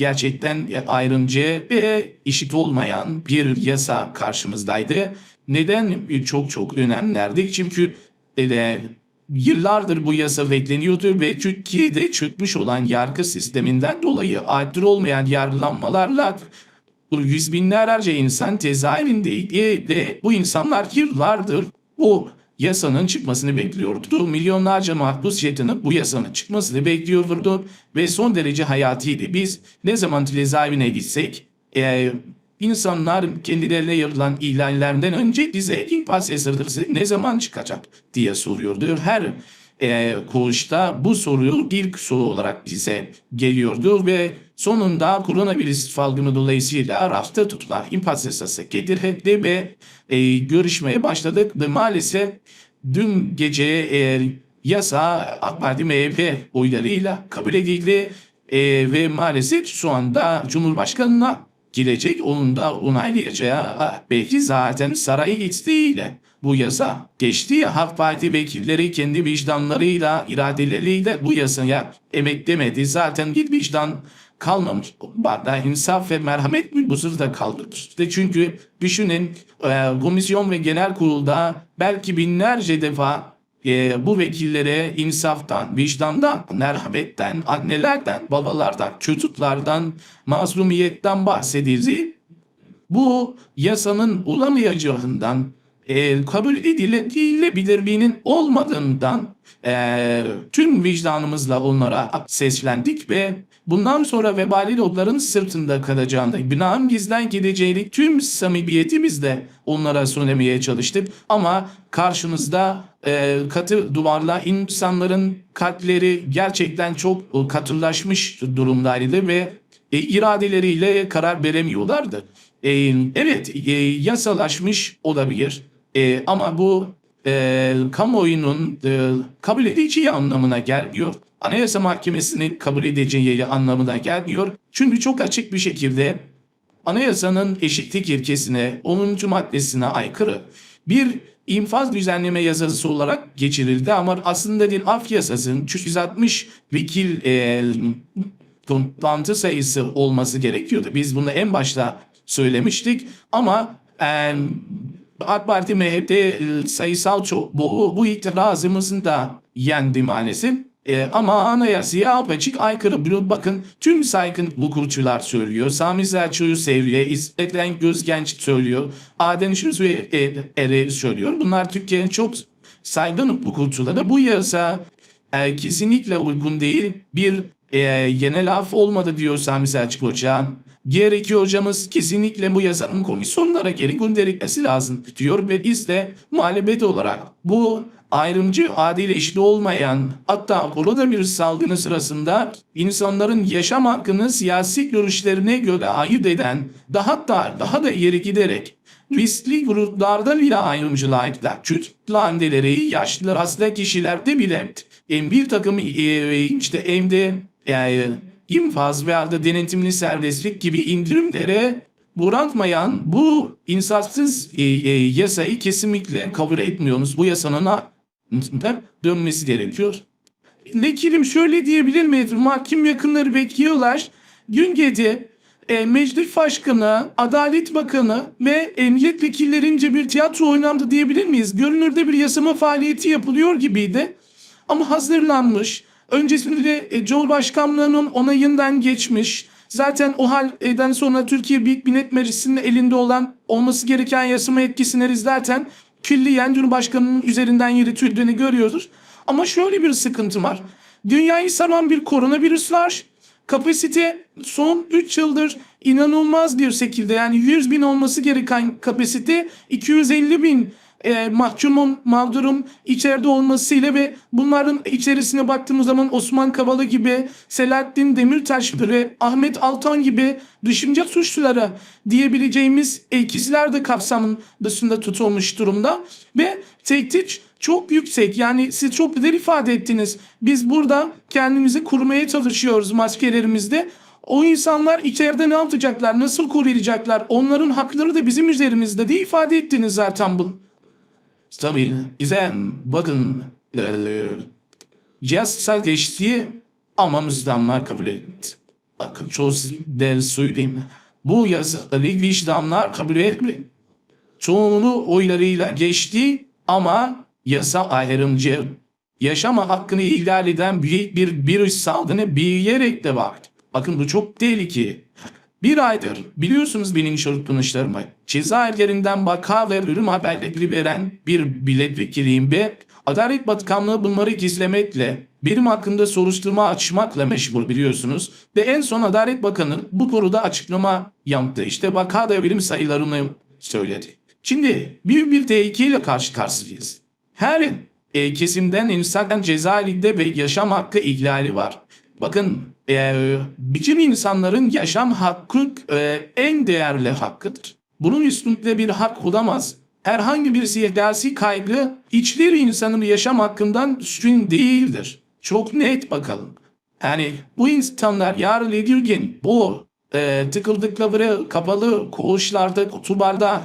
gerçekten ayrımcı ve eşit olmayan bir yasa karşımızdaydı. Neden çok çok önemlerdi? Çünkü e, yıllardır bu yasa bekleniyordu ve Türkiye'de çökmüş olan yargı sisteminden dolayı adil olmayan yargılanmalarla yüz binlerce insan cezaevindeydi ve bu insanlar yıllardır bu yasanın çıkmasını bekliyordu. Milyonlarca mahpus yetini bu yasanın çıkmasını bekliyordu ve son derece hayatiydi. Biz ne zaman cezaevine gitsek e, insanlar kendilerine yapılan ilanlardan önce bize infaz yasası ne zaman çıkacak diye soruyordu. Her e, koğuşta bu soruyu ilk soru olarak bize geliyordu ve sonunda koronavirüs salgını dolayısıyla rafta tutulan infaz yasası getirildi ve e, görüşmeye başladık ve maalesef dün gece e, yasa AK Parti MHP oylarıyla kabul edildi e, ve maalesef şu anda Cumhurbaşkanı'na gelecek onun da onaylayacağı belki zaten saray isteğiyle bu yasa geçti ya Halk Parti vekilleri kendi vicdanlarıyla iradeleriyle bu yasaya emeklemedi. Zaten bir vicdan kalmamış. Bana insaf ve merhamet mi bu sırada kaldırmıştı. Çünkü düşünün e, komisyon ve genel kurulda belki binlerce defa e, bu vekillere insaftan, vicdandan, merhametten, annelerden, babalardan, çocuklardan, mazlumiyetten bahsedildi. Bu yasanın olamayacağından, e, kabul edilebilirliğinin olmadığından e, tüm vicdanımızla onlara seslendik ve bundan sonra vebali lobların sırtında kalacağını, binanın bizden gideceğini tüm samimiyetimizle onlara söylemeye çalıştık. Ama karşımızda e, katı duvarla insanların kalpleri gerçekten çok katılaşmış durumdaydı ve e, iradeleriyle karar veremiyorlardı. E, evet e, yasalaşmış olabilir e, ama bu e, kamuoyunun e, kabul edeceği anlamına gelmiyor. Anayasa Mahkemesi'nin kabul edeceği anlamına gelmiyor. Çünkü çok açık bir şekilde anayasanın eşitlik ilkesine 10. maddesine aykırı bir infaz düzenleme yasası olarak geçirildi ama aslında bir af yasasının 360 vekil e, toplantı sayısı olması gerekiyordu. Biz bunu en başta söylemiştik ama e, AK Parti MHP e, sayısal çok bu, itirazımızın da yendi maalesef. E, ama anayasaya apaçık aykırı. Bakın tüm saygın hukukçular söylüyor. Sami Selçuk'u seviyor. İsmet Gözgenç söylüyor. Adem Şüzü Ere söylüyor. Bunlar Türkiye'nin çok saygın hukukçuları. Bu yasa e, kesinlikle uygun değil. Bir e, genel af olmadı diyor Sami Selçuk Hoca. Diğer iki hocamız kesinlikle bu yasanın komisyonlara geri gönderilmesi lazım diyor ve biz de muhalefet olarak bu ayrımcı, adil eşit olmayan hatta koronavirüs salgını sırasında insanların yaşam hakkını siyasi görüşlerine göre ayırt eden daha da daha da ileri giderek riskli gruplarda bile ayrımcılığa ettiler. Çocuklu anneleri, yaşlı hasta kişilerde bile en bir takım e, işte evde yani infaz veya da denetimli serbestlik gibi indirimlere buratmayan bu insafsız e, e, yasayı kesinlikle kabul etmiyoruz. Bu yasanın dönmesi gerekiyor. Vekilim şöyle diyebilir miyiz? Mahkum yakınları bekliyorlar. Gün gece e, Meclis Başkanı, Adalet Bakanı ve emniyet vekillerince bir tiyatro oynandı diyebilir miyiz? Görünürde bir yasama faaliyeti yapılıyor gibiydi. Ama hazırlanmış, Öncesinde e, Cumhurbaşkanlığının onayından geçmiş. Zaten o halden sonra Türkiye Büyük Millet Meclisi'nin elinde olan olması gereken yasama etkisini zaten külliyen Cumhurbaşkanı'nın üzerinden yürütüldüğünü görüyoruz. Ama şöyle bir sıkıntı var. Dünyayı saran bir koronavirüs var. Kapasite son 3 yıldır inanılmaz bir şekilde yani 100 bin olması gereken kapasite 250 bin e, mahkumun, mağdurum içeride olmasıyla ve bunların içerisine baktığımız zaman Osman Kavala gibi, Selahattin Demirtaş ve Ahmet Altan gibi düşünce suçlulara diyebileceğimiz ikizler de kapsamın dışında tutulmuş durumda ve tehdit çok yüksek. Yani siz çok güzel ifade ettiniz. Biz burada kendimizi kurmaya çalışıyoruz maskelerimizde. O insanlar içeride ne yapacaklar, nasıl koruyacaklar, onların hakları da bizim üzerimizde diye ifade ettiniz zaten bunu. Tabii izleyen bakın cihaz geçtiği almamızdan kabul edildi. bakın çok der söyleyeyim. Bu yasaları vicdanlar kabul etmiyor. Çoğunluğu oylarıyla geçti ama yasa ayrımcı yaşama hakkını ihlal eden büyük bir virüs salgını büyüyerek de var. Bakın bu çok tehlikeli. Bir aydır biliyorsunuz benim çırpınışlarımı cezaevlerinden vaka ve ölüm haberleri veren bir milletvekiliyim ve Adalet Bakanlığı bunları gizlemekle benim hakkında soruşturma açmakla meşgul biliyorsunuz. Ve en son Adalet Bakanı bu konuda açıklama yaptı. İşte vaka da ölüm sayılarını söyledi. Şimdi büyük bir tehlikeyle karşı karşıyayız. Her e, kesimden insandan cezaevinde ve yaşam hakkı ihlali var. Bakın e, bütün insanların yaşam hakkı e, en değerli hakkıdır. Bunun üstünde bir hak olamaz. Herhangi bir siyasi kaygı hiçbir insanın yaşam hakkından üstün değildir. Çok net bakalım. Yani bu insanlar yarın gün bu e, tıkıldıkları kapalı koğuşlarda, kutularda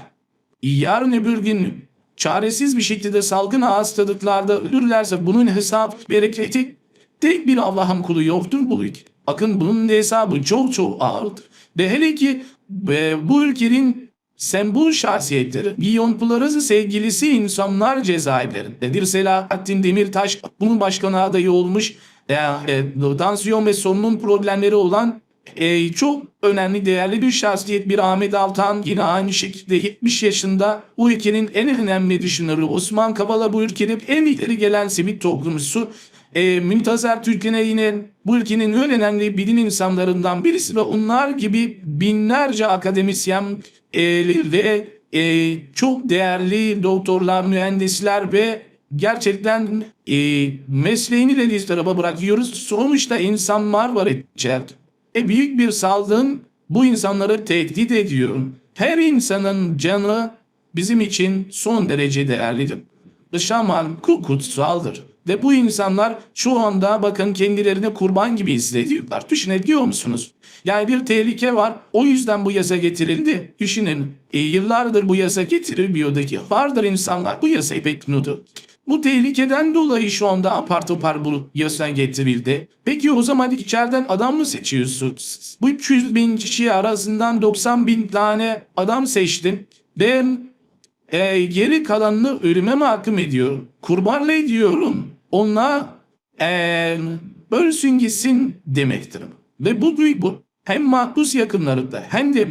yarın öbür gün çaresiz bir şekilde salgın hastalıklarda ölürlerse bunun hesap bereketi tek bir Allah'ın kulu yoktur bu ülke. Bakın bunun hesabı çok çok ağırdır. Ve hele ki e, bu ülkenin sembol şahsiyetleri, milyonlarca sevgilisi insanlar cezaevlerindedir. Selahattin Demirtaş bunun başkanı adayı olmuş. E, e, tansiyon ve solunum problemleri olan e, çok önemli değerli bir şahsiyet bir Ahmet Altan yine aynı şekilde 70 yaşında bu ülkenin en önemli düşünürü Osman Kavala bu ülkenin en ileri gelen sivil toplumcusu e, Müntazer Türk'üne yine bu ülkenin en önemli bilim insanlarından birisi ve onlar gibi binlerce akademisyen e, ve e, çok değerli doktorlar, mühendisler ve gerçekten e, mesleğini de bir tarafa bırakıyoruz. Sonuçta insanlar var içeride. E büyük bir salgın bu insanları tehdit ediyor. Her insanın canı bizim için son derece değerlidir. Şaman kutsaldır. Ve bu insanlar şu anda bakın kendilerini kurban gibi hissediyorlar. Düşünebiliyor musunuz? Yani bir tehlike var. O yüzden bu yasa getirildi. Düşünün. E, yıllardır bu yasa getirilmiyordu ki. Vardır insanlar bu yasayı bekliyordu. Bu tehlikeden dolayı şu anda apar topar bu yasa getirildi. Peki o zaman içeriden adam mı seçiyorsunuz? Bu 300 bin kişi arasından 90 bin tane adam seçtim. Ben e, geri kalanını ölüme mahkum ediyorum. Kurbanla ediyorum. Onunla e, bölsün gitsin demektir. Ve bu, bu hem mahpus yakınlarında hem de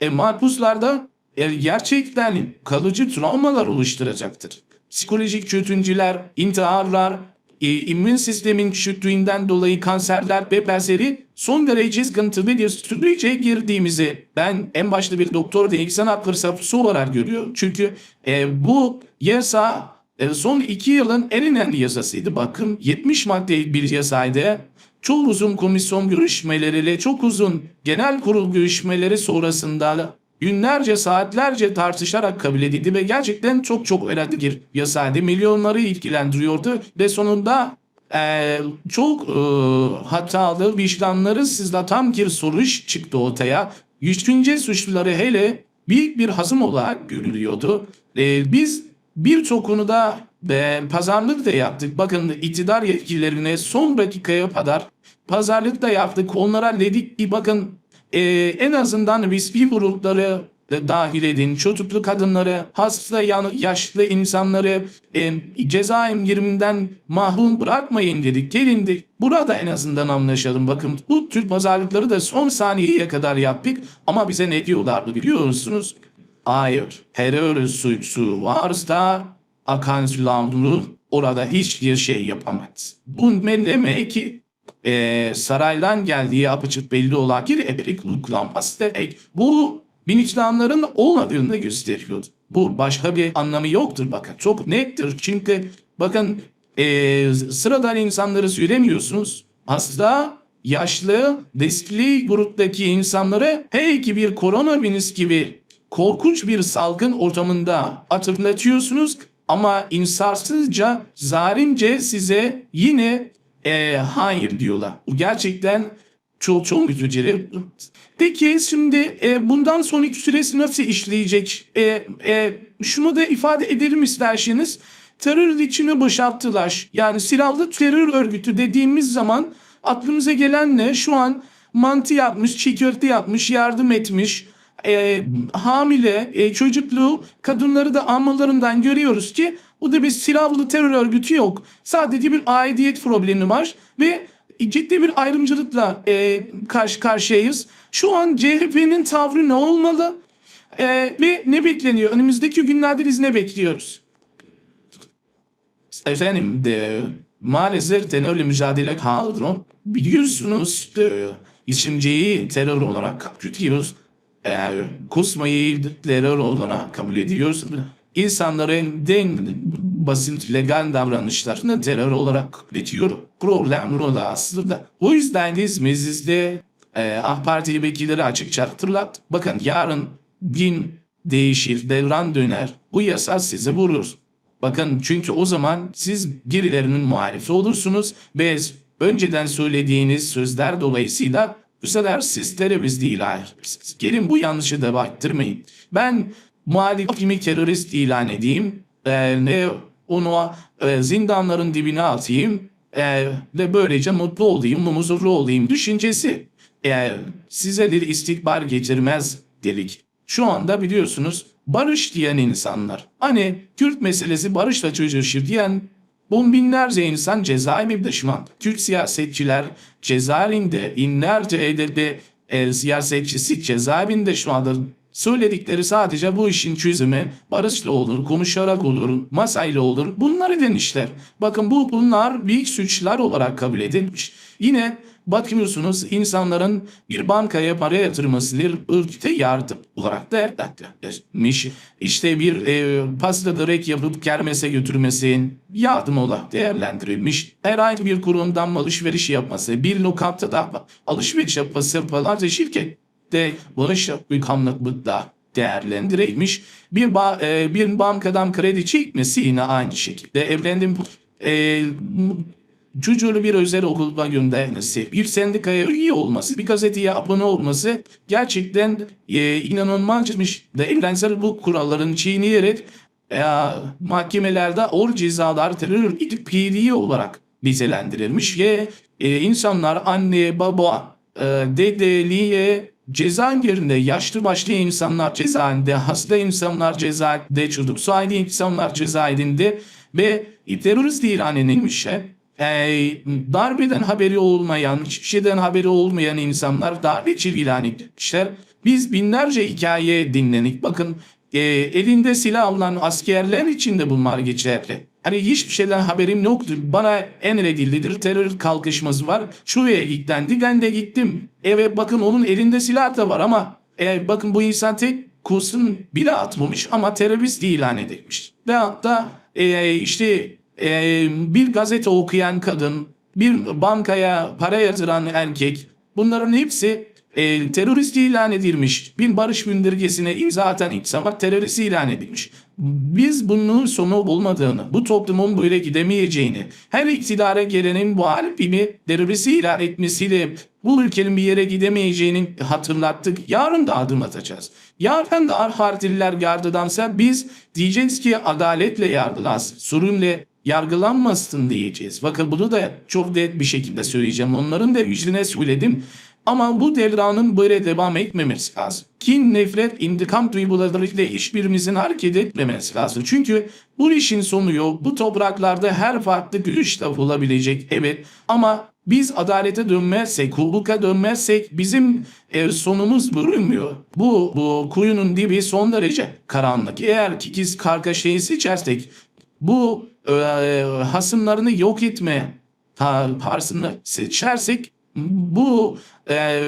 e, mahpuslarda e, gerçekten kalıcı travmalar oluşturacaktır. Psikolojik çöküntüler, intiharlar, e, immün sistemin küçüklüğünden dolayı kanserler ve benzeri son derece sıkıntılı bir sürece girdiğimizi ben en başta bir doktor insan hakları savunucusu olarak görüyorum. Çünkü e, bu yasa e, son iki yılın en önemli yasasıydı. Bakın 70 maddelik bir yasaydı. Çok uzun komisyon görüşmeleriyle, çok uzun genel kurul görüşmeleri sonrasında günlerce saatlerce tartışarak kabul edildi ve gerçekten çok çok önemli bir yasaydı. Milyonları ilgilendiriyordu ve sonunda e, çok e, hatalı vicdanları sızlatan bir sonuç çıktı ortaya. Güçlünce suçluları hele büyük bir hazım olarak görülüyordu. E, biz birçok konuda e, pazarlık da yaptık. Bakın iktidar yetkililerine son dakikaya kadar pazarlık da yaptık. Onlara dedik ki bakın e, en azından riskli grupları da dahil edin. Çocuklu kadınları, hasta yaşlı insanları e, cezaevlerinden mahrum bırakmayın dedik. Gelin de burada en azından anlaşalım. Bakın bu tür pazarlıkları da son saniyeye kadar yaptık. Ama bize ne diyorlardı biliyor musunuz? Hayır, terör suçu varsa akan sulanlı orada hiçbir şey yapamaz. Bu ne demek ki e, saraydan geldiği apaçık belli olan bir ebelik uygulanması demek. Bu bilinçlenlerin olmadığını gösteriyordu. Bu başka bir anlamı yoktur bakın. Çok nettir çünkü bakın e, sıradan insanları söylemiyorsunuz. Hasta, yaşlı, riskli gruptaki insanları hey ki bir koronavirüs gibi korkunç bir salgın ortamında hatırlatıyorsunuz ama insafsızca, zalimce size yine e, hayır diyorlar. Gerçekten çok çok üzücü. Peki şimdi e, bundan sonraki süresi nasıl işleyecek? E, e, şunu da ifade edelim isterseniz. Terör içini boşalttılar. Yani silahlı terör örgütü dediğimiz zaman aklımıza gelen ne? Şu an mantı yapmış, çiğ köfte yapmış, yardım etmiş. E, hamile, e, çocuklu kadınları da anmalarından görüyoruz ki o da bir silahlı terör örgütü yok. Sadece bir aidiyet problemi var ve ciddi bir ayrımcılıkla e, karşı karşıyayız. Şu an CHP'nin tavrı ne olmalı? E, ve ne bekleniyor? Önümüzdeki günlerde biz ne bekliyoruz? Efendim de maalesef terörle mücadele kadro biliyorsunuz e, isimciyi terör olarak kabul ediyoruz. E, kusmayı terör olarak kabul ediyoruz. İnsanların en basit legal davranışlarını terör olarak ediyor. Problem burada aslında. O yüzden biz mecliste e, AK Parti vekilleri açıkça hatırlat. Bakın yarın din değişir, devran döner. Bu yasa size vurur. Bakın çünkü o zaman siz birilerinin muhalifi olursunuz ve önceden söylediğiniz sözler dolayısıyla bu sefer siz terörist değil ayrılırsınız. Gelin bu yanlışı da baktırmayın. Ben muhalifimi terörist ilan edeyim e, ne onu e, zindanların dibine atayım e, ve böylece mutlu olayım, huzurlu olayım düşüncesi e, size bir istikbar getirmez dedik. Şu anda biliyorsunuz barış diyen insanlar. Hani Kürt meselesi barışla çözülür diyen on binlerce insan cezaevinde şu an. Kürt siyasetçiler cezaevinde, inlerce edildi e, siyasetçisi cezaevinde şu anda. Söyledikleri sadece bu işin çözümü barışla olur, konuşarak olur, masayla olur. Bunları demişler. Bakın bu bunlar büyük suçlar olarak kabul edilmiş. Yine bakıyorsunuz insanların bir bankaya para yatırması bir ırkta yardım olarak değerlendirilmiş. İşte bir e, pasta direkt yapıp kermese götürmesi yardım olarak değerlendirilmiş. Herhangi bir kurumdan alışveriş yapması, bir lokantada alışveriş yapması falan da şirkette barış büyükanlıkla değerlendirilmiş. Bir, ba e, bir bankadan kredi çekmesi yine aynı şekilde. Evlendim e, çocuğunu bir özel okulda göndermesi, bir sendikaya üye olması, bir gazeteye abone olması gerçekten e, inanılmazmış. De evrensel bu kuralların çiğneyerek e, mahkemelerde ağır cezalar terör PD olarak dizelendirilmiş ve e, insanlar anne, baba, e, dedeliğe cezaevlerinde yaşlı başlı insanlar cezaevinde, hasta insanlar cezaevinde, çocuk sahibi insanlar cezaevinde ve terörist ilan edilmiş e, darbeden haberi olmayan, hiçbir şeyden haberi olmayan insanlar darbeci ilan etmişler. Biz binlerce hikaye dinledik. Bakın e, elinde silah olan askerler için de bunlar geçerli. Hani hiçbir şeyden haberim yoktur. Bana emredildidir. Terör kalkışması var. Şuraya gittendi. Ben de gittim. Evet bakın onun elinde silah da var ama e, bakın bu insan tek kurşun bile atmamış ama terörist ilan edilmiş. Ve hatta e, işte e, bir gazete okuyan kadın, bir bankaya para yatıran erkek bunların hepsi e, terörist ilan edilmiş. Bir barış bildirgesine imza atan insanlar terörist ilan edilmiş. Biz bunun sonu olmadığını, bu toplumun böyle gidemeyeceğini, her iktidara gelenin bu halbimi terörist ilan etmesiyle bu ülkenin bir yere gidemeyeceğini hatırlattık. Yarın da adım atacağız. Yarın da partililer yargılansa biz diyeceğiz ki adaletle yargılansın. Sürümle yargılanmasın diyeceğiz. Bakın bunu da çok net bir şekilde söyleyeceğim. Onların da yüzüne söyledim. Ama bu devranın böyle devam etmemesi lazım. Kin, nefret, intikam duygularıyla hiçbirimizin hareket etmemesi lazım. Çünkü bu işin sonu yok. Bu topraklarda her farklı de olabilecek. Evet ama biz adalete dönmezsek, hukuka dönmezsek bizim e, sonumuz bölünmüyor. Bu, bu kuyunun dibi son derece karanlık. Eğer ki biz kargaşayı seçersek bu hasımlarını yok etme tarzını seçersek bu e,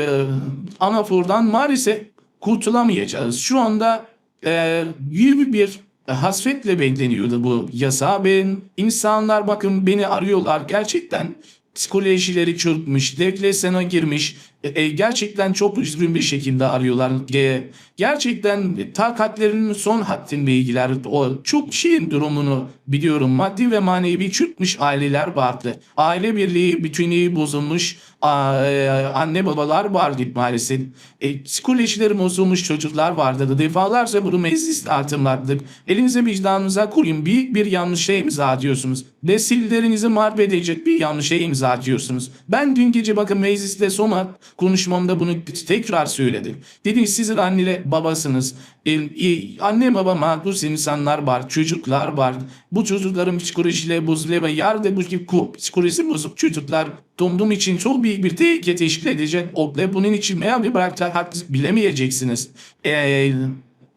anafordan maalesef kurtulamayacağız. Şu anda e, 21 hasretle bekleniyordu bu yasa. Ben insanlar bakın beni arıyorlar gerçekten psikolojileri çökmüş, depresyona girmiş, e, gerçekten çok üzgün bir şekilde arıyorlar. E, gerçekten takatlerinin son haddinde ilgiler, o çok şeyin durumunu biliyorum. Maddi ve manevi çökmüş aileler vardı. Aile birliği, bütünlüğü bozulmuş, a, e, anne babalar vardı maalesef. E, psikolojileri bozulmuş çocuklar vardı. Defalarca bunu mecliste atımladık. Elinize vicdanınıza koyun. Büyük bir yanlışa imza atıyorsunuz. Nesillerinizi mahvedecek bir yanlışa imza atıyorsunuz. Ben dün gece bakın mecliste Soma konuşmamda bunu tekrar söyledim. Dedim siz anne babasınız. E, e, anne baba mağdur insanlar var, çocuklar var. Bu çocukların psikolojiyle bozuluyor ve yarın bu gibi psikolojisi bozuk çocuklar toplum için çok büyük bir tehlike teşkil edecek. O ve bunun için veya bir bıraktılar hakkı bilemeyeceksiniz. E,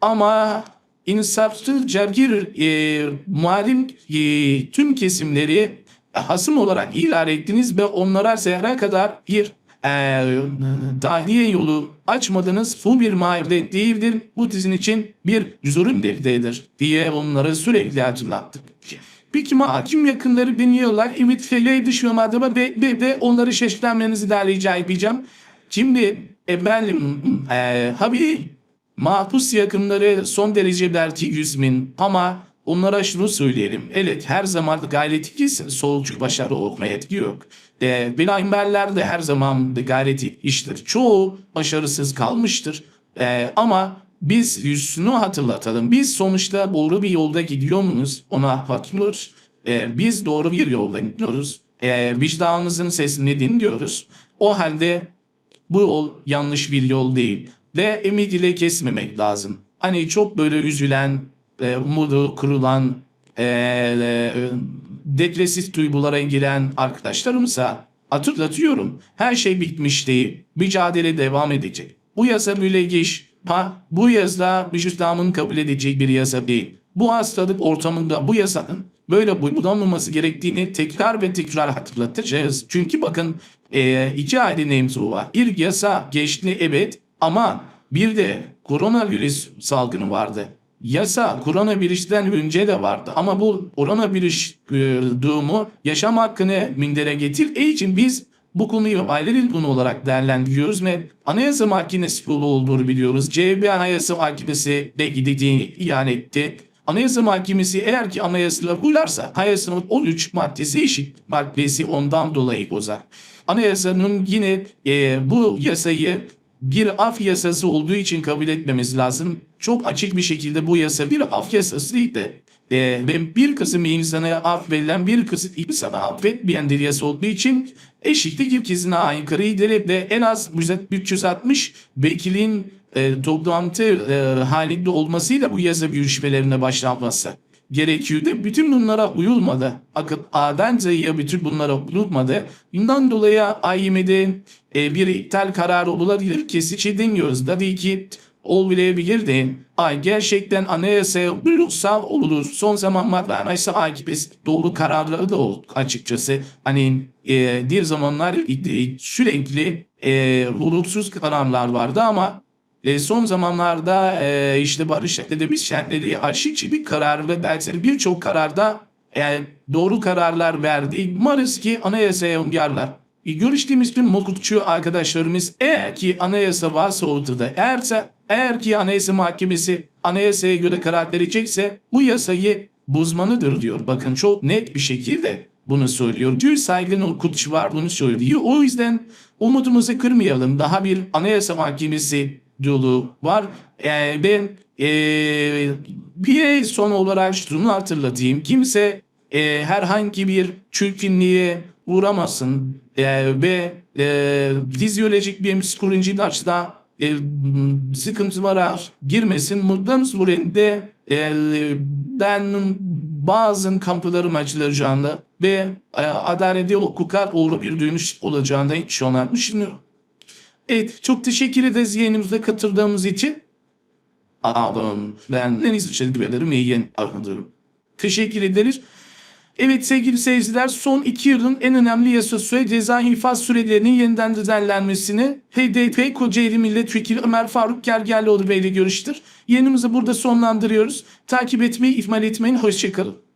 ama insafsızca bir e, muhalif e, tüm kesimleri hasım olarak ilan ettiniz ve onlara zehre kadar bir e, tahliye yolu açmadınız. Bu bir mağlup değildir. Bu dizin için bir zulüm defteridir diye onları sürekli hatırlattık. Peki hakim yakınları biniyorlar. Evet fele düşüyorlardı ve, ve de onları şaşırtmanızı da rica edeceğim. Şimdi e, ben e, abi mahpus yakınları son derece belki yüz bin ama onlara şunu söyleyelim. Evet her zaman gayret gitsin. Solcu başarı olmaya yok. E, Bilahimberler de her zaman gayreti iştir. Çoğu başarısız kalmıştır. E, ama biz yüzünü hatırlatalım. Biz sonuçta doğru bir yolda gidiyor muyuz? Ona bakıyoruz. E, biz doğru bir yolda gidiyoruz. E, vicdanımızın sesini dinliyoruz. O halde bu yol yanlış bir yol değil. Ve ümit ile kesmemek lazım. Hani çok böyle üzülen, e, umudu kurulan, e, e, depresif duygulara giren arkadaşlarımsa hatırlatıyorum. Her şey bitmiş değil. Mücadele devam edecek. Bu yasa mülegeş. Ha, bu yasa İslam'ın kabul edeceği bir yasa değil. Bu hastalık ortamında bu yasanın böyle uygulanmaması gerektiğini tekrar ve tekrar hatırlatacağız. Çünkü bakın e, iki ayrı mevzu var. Bir yasa geçti evet ama bir de koronavirüs salgını vardı. Yasa koronavirüsten önce de vardı ama bu koronavirüs e, durumu yaşam hakkını mindere getirdiği için biz bu konuyu ayrı konu olarak değerlendiriyoruz ve Anayasa Mahkemesi yolu olduğunu biliyoruz. CHP Anayasa Mahkemesi de gideceğini ilan etti. Anayasa Mahkemesi eğer ki anayasayla uyarsa anayasanın 13 maddesi eşit maddesi ondan dolayı bozar. Anayasanın yine e, bu yasayı bir af yasası olduğu için kabul etmemiz lazım. Çok açık bir şekilde bu yasa bir af yasası değil de ve bir kısım insana affedilen bir kısım insana affetmeyen bir yasa olduğu için eşitlik ilkesine aykırı de en az 360 vekilin e, toplantı e, halinde olmasıyla bu yasa görüşmelerine başlanması gerekiyor da bütün bunlara uyulmadı. Akıl A'dan Z'ye bütün bunlara uyulmadı. Bundan dolayı AYM'de e, bir iptal kararı olabilir kesici demiyoruz. Tabii ki olabilir de ay gerçekten anayasaya ulusal olur. Son zamanlarda anayasa akibesi doğru kararları da oldu açıkçası. Hani e, bir zamanlar e, sürekli e, hukuksuz kararlar vardı ama e, son zamanlarda e, işte Barış Akdemir şentleri aşıkçı bir karar ve benzeri birçok kararda yani doğru kararlar verdi. Umarız ki anayasaya uyarlar. E, görüştüğümüz tüm hukukçu arkadaşlarımız eğer ki anayasa varsa ortada eğerse eğer ki anayasa mahkemesi anayasaya göre karar verecekse bu yasayı bozmanıdır diyor. Bakın çok net bir şekilde bunu söylüyor. Tüm saygın hukukçu var bunu söylüyor. O yüzden umudumuzu kırmayalım. Daha bir anayasa mahkemesi yolu var. Yani ben e, bir son olarak şunu hatırlatayım. Kimse e, herhangi bir çirkinliğe uğramasın e, ve e, fizyolojik bir psikolojik açıdan e, sıkıntılara girmesin. Bundan surette e, ben bazı kamplarım açılacağında ve e, adaleti hukuka doğru bir dönüş olacağında hiç olan düşünüyorum. Evet çok teşekkür ederiz yayınımıza katıldığımız için. Adam ben en iyisi teşekkür ederim yayın anladım. Teşekkür ederiz. Evet sevgili seyirciler son iki yılın en önemli yasası ve ceza infaz sürelerinin yeniden düzenlenmesini HDP Kocaeli Milletvekili Ömer Faruk Gergerlioğlu Bey ile görüştür. Yayınımızı burada sonlandırıyoruz. Takip etmeyi ihmal etmeyin. Hoşçakalın.